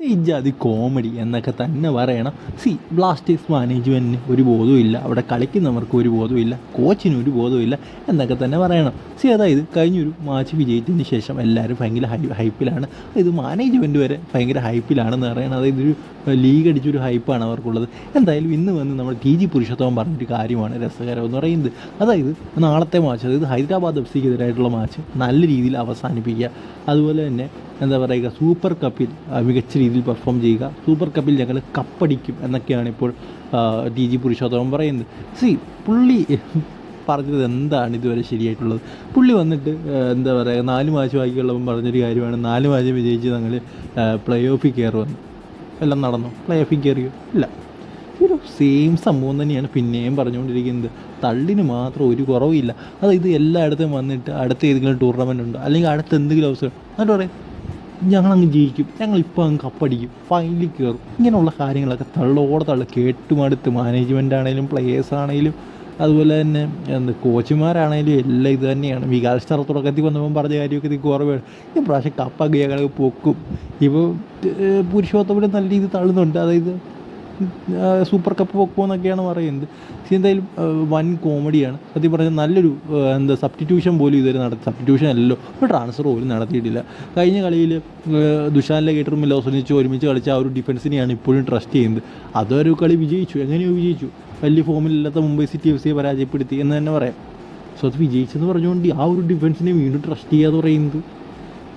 ഇജാതി comedy എന്നൊക്കെ തന്നെ പറയണം. സി ബ്ലാസ്റ്റേഴ്സ് മാനേജ്മെന്റിന് ഒരു ബോധവുമില്ല. അവിടെ കളിക്കുന്നവർക്ക് ഒരു ബോധവുമില്ല. കോച്ചിന് ഒരു ബോധവുമില്ല എന്നൊക്കെ തന്നെ പറയണം. സി അതായത് കഴിഞ്ഞൊരു മാച്ച് വിജയിച്ചതിന് ശേഷം എല്ലാവരും ഭയങ്കര ഹൈ ഹൈപ്പിലാണ് ഇത് മാനേജ്മെന്റ് വരെ ഭയങ്കര ഹൈപ്പിലാണെന്ന് പറയണം. അതായത് ഒരു ലീഗ് അടിച്ചൊരു ഹൈപ്പാണ് അവർക്കുള്ളത്. എന്തായാലും ഇന്ന് വന്ന് നമ്മൾ ടി ജി പുരുഷോത്തമൻ പറഞ്ഞൊരു കാര്യമാണ് രസകരം എന്ന് പറയുന്നത്. അതായത് നാളത്തെ മാച്ച് അതായത് ഹൈദരാബാദ് എഫ് സിക്കെതിരായിട്ടുള്ള മാച്ച് നല്ല രീതിയിൽ അവസാനിപ്പിക്കുക. അതുപോലെ തന്നെ എന്താ പറയുക സൂപ്പർ കപ്പിൽ മികച്ച രീതിയിൽ പെർഫോം ചെയ്യുക. സൂപ്പർ കപ്പിൽ ഞങ്ങൾ കപ്പടിക്കും എന്നൊക്കെയാണ് ഇപ്പോൾ ടി ജി പുരുഷോത്തമൻ പറയുന്നത്. സി പുള്ളി പറഞ്ഞത് എന്താണ് ഇതുവരെ ശരിയായിട്ടുള്ളത്? പുള്ളി വന്നിട്ട് എന്താ പറയുക നാല് മാച്ച് ബാക്കിയുള്ളവൻ പറഞ്ഞൊരു കാര്യമാണ്. നാല് മാസം വിജയിച്ച് ഞങ്ങൾ പ്ലേ ഓഫിൽ കയറുമെന്ന് എല്ലാം നടന്നു? പ്ലേ ഓഫിൽ കയറിയോ? ഇല്ല. ഒരു സെയിം സംഭവം തന്നെയാണ് പിന്നെയും പറഞ്ഞുകൊണ്ടിരിക്കുന്നത്. തള്ളിന് മാത്രം ഒരു കുറവില്ല അതായത് എല്ലായിടത്തും വന്നിട്ട് അടുത്ത ഏതെങ്കിലും ടൂർണമെന്റ് ഉണ്ടോ? അല്ലെങ്കിൽ അടുത്ത എന്തെങ്കിലും അവസരം എന്നിട്ട് പറയും ഞങ്ങളങ്ങ് ജയിക്കും ഞങ്ങൾ ഇപ്പോൾ അങ്ങ് കപ്പടിക്കും. ഫൈനലിൽ കയറും ഇങ്ങനെയുള്ള കാര്യങ്ങളൊക്കെ തള്ളോടെ തള്ളു കേട്ടുമടുത്ത് മാനേജ്മെന്റ് ആണെങ്കിലും പ്ലേയേഴ്സ് ആണെങ്കിലും അതുപോലെ തന്നെ എന്ത് കോച്ചുമാരാണെങ്കിലും എല്ലാം ഇത് തന്നെയാണ്. വികാസ് സ്റ്റാർ തുടക്കത്തിൽ വന്നപ്പോൾ പറഞ്ഞ കാര്യമൊക്കെ ഇത് കുറവാണ് ഈ പ്രാവശ്യം കപ്പ ഞങ്ങൾ പൊക്കും. ഇപ്പോൾ പുരുഷോത്തമനും നല്ല രീതിയിൽ തള്ളുന്നുണ്ട്. അതായത് സൂപ്പർ കപ്പ് പൊക്കുമെന്നൊക്കെയാണ് പറയുന്നത്. പക്ഷേ എന്തായാലും വൻ കോമഡിയാണ്. സത്യം പറഞ്ഞാൽ നല്ലൊരു എന്താ സബ്സ്റ്റിറ്റ്യൂഷൻ പോലും ഇതുവരെ നടത്തി സബ്സ്റ്റിറ്റ്യൂഷൻ അല്ലല്ലോ ഒരു ട്രാൻസ്ഫർ പോലും നടത്തിയിട്ടില്ല. കഴിഞ്ഞ കളിയിൽ ദുഷാനിലെ കേട്ടറും ലോസനിച്ച് ഒരുമിച്ച് കളിച്ച ആ ഒരു ഡിഫൻസിനെയാണ് ഇപ്പോഴും ട്രസ്റ്റ് ചെയ്യുന്നത്. അതൊരു കളി വിജയിച്ചു എങ്ങനെയോ വിജയിച്ചു. വലിയ ഫോമിലില്ലാത്ത മുംബൈ സിറ്റി എഫ് സിയെ പരാജയപ്പെടുത്തി എന്ന് തന്നെ പറയാം. സോ അത് വിജയിച്ചെന്ന് പറഞ്ഞുകൊണ്ട് ആ ഒരു ഡിഫൻസിനെ വീണ്ടും ട്രസ്റ്റ് ചെയ്യാതെ പറയുന്നത്.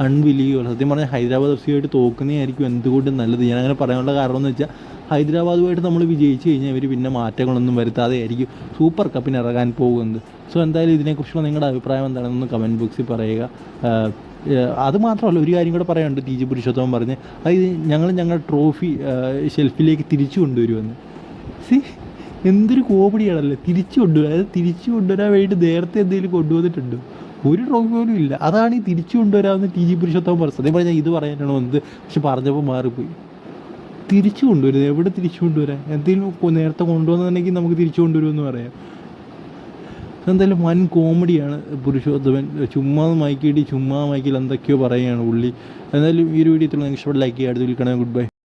അൺബിലീവബിൾ സത്യം പറഞ്ഞാൽ ഹൈദരാബാദ് എഫ് സിയായിട്ട് തോക്കുന്നതായിരിക്കും എന്തുകൊണ്ടും നല്ലത്. ഞാൻ അങ്ങനെ പറയാനുള്ള കാരണം എന്ന് വെച്ചാൽ ഹൈദരാബാദുമായിട്ട് നമ്മൾ വിജയിച്ച് കഴിഞ്ഞാൽ ഇവർ പിന്നെ മാറ്റങ്ങളൊന്നും വരുത്താതെ ആയിരിക്കും. സൂപ്പർ കപ്പിന് ഇറങ്ങാൻ പോകുന്നത്. സോ എന്തായാലും ഇതിനെക്കുറിച്ചുള്ള നിങ്ങളുടെ അഭിപ്രായം എന്താണെന്ന് കമന്റ് ബോക്സിൽ പറയുക. അത് മാത്രമല്ല ഒരു കാര്യം കൂടെ പറയാനുണ്ട്. ടി ജി പുരുഷോത്തമൻ പറഞ്ഞ് അതായത് ഞങ്ങൾ ഞങ്ങളുടെ ട്രോഫി ഷെൽഫിലേക്ക് തിരിച്ചു കൊണ്ടുവരുമെന്ന്. സി എന്തൊരു കോമഡിയാണല്ലേ തിരിച്ചു കൊണ്ടുവരാം. അതായത് തിരിച്ചു കൊണ്ടുവരാൻ വേണ്ടി നേരത്തെ എന്തെങ്കിലും കൊണ്ടുവന്നിട്ടുണ്ടോ? ഒരു ട്രോഫി പോലും ഇല്ല. അതാണ് ഈ തിരിച്ചു കൊണ്ടുവരാമെന്ന് ടി ജി പുരുഷോത്തമൻ പറഞ്ഞത്. സത്യം പറഞ്ഞാൽ ഇത് പറയാനാണ് വന്നത്. പക്ഷെ പറഞ്ഞപ്പോൾ മാറിപ്പോയി. തിരിച്ചു കൊണ്ടുവരുന്നത്. എവിടെ തിരിച്ചു കൊണ്ടുവരാൻ? എന്തെങ്കിലും നേരത്തെ കൊണ്ടുവന്നിട്ടുണ്ടെങ്കിൽ നമുക്ക് തിരിച്ചു കൊണ്ടുവരുമെന്ന് പറയാം. എന്തായാലും വൻ കോമഡിയാണ് പുരുഷോത്തമൻ. ചുമ്മാ മൈക്കിടി ചുമ്മാ മൈക്കിൽ എന്തൊക്കെയോ പറയുകയാണ് പുള്ളി. എന്തായാലും ഈ ഒരു വീഡിയോ ഇത്ര ഇഷ്ടപ്പെട്ട ലൈക്ക് ചെയ്യുക. അടുത്ത് വിൽക്കണേ ഗുഡ് ബൈ